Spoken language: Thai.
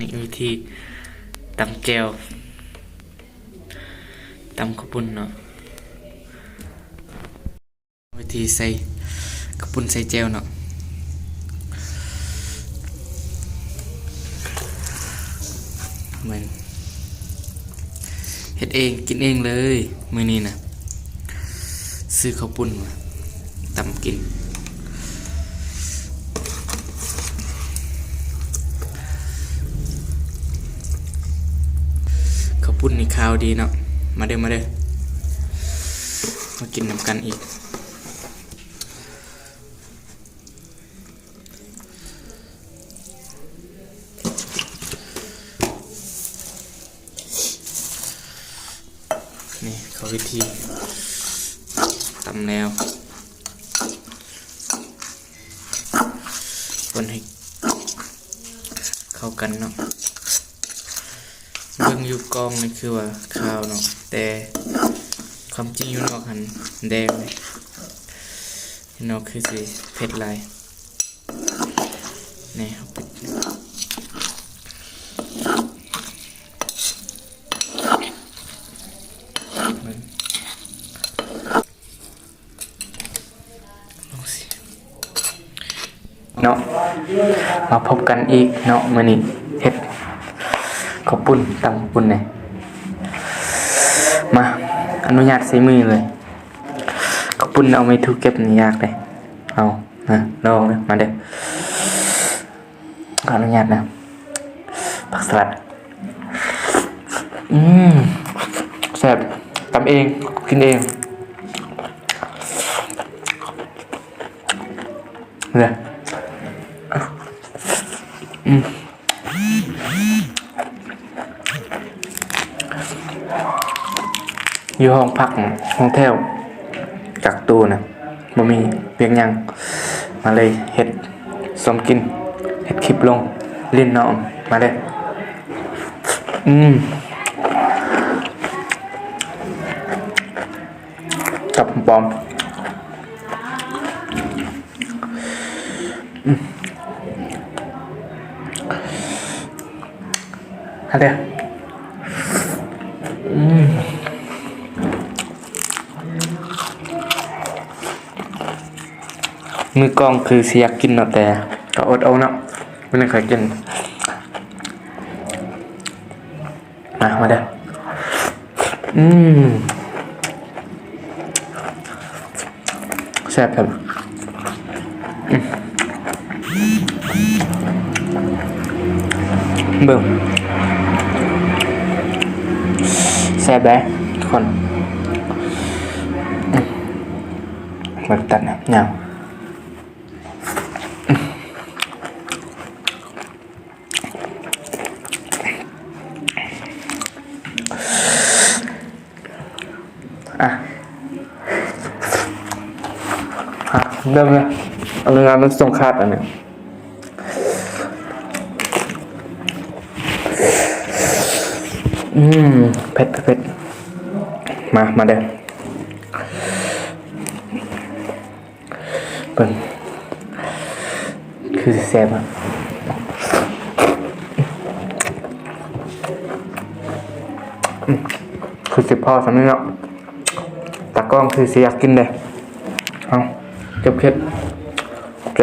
นี้วิธีตำแก้วตำข้าวปุ้นเนาะวิธีใส่ขปุ้นใส่แจวเนาะเหมือนเฮ็ดเองกินเองเลย มือนี้นะซื้อข้าวปุ้นมาตำกิน ข้าว ปุ้นนี่ข้าวดีเนาะมาเด้อมาเด้อมากินน้ำกันอีกนี่เขาวิธีตำแล้วคนให้เข้ากันเนาะ เบิ่งอยู่กองนี่คือว่าขาวเนาะแต่ความจริงอยู่นอกหันแดงเลยนอกคือสิเผ็ดหลายนี่เอาปิดเบิ่งลองสิเนาะมาพบกันอีกเนาะมื้อนี้ ขอบปุ่นตังขอบปุ่นเลยมา อนุญาตใช้มือเลยขอบปุ่นเอาไม่ถูกเก็บนี่ยากเลยเอานะลองนะมาเด้อขออนุญาตนะผักสลัด อืมแซ่บทำเองกินเองเลยอืม อยู่ห้องพักห้องแถวกักตูนะบ่มีเพียงยังมาเลยเห็ดสมกินเห็ดคลิปลงลิ้นน้องมาเลยอืมกับปอมอืมอะไรอะอืม มือกองคือเสียกกินเนาะแต่ก็อดเอาเนาะไม่ได้เคยกินมามาเด้ออืมแซ่บครับเบิ่งแซ่บได้ทุกคนอืมแบบตัดนะเงา เริ่มเลยเอาเรื่องงานมันส่งคาดอันเนี้ยอืมเผ็ดเผ็ดมา มาเด้อเปิ่นคือแซ่บอะคือสิพ่อสำนึกเนาะตากล้องคือสิอยากกินเลยเอา เก็บเพชรใจ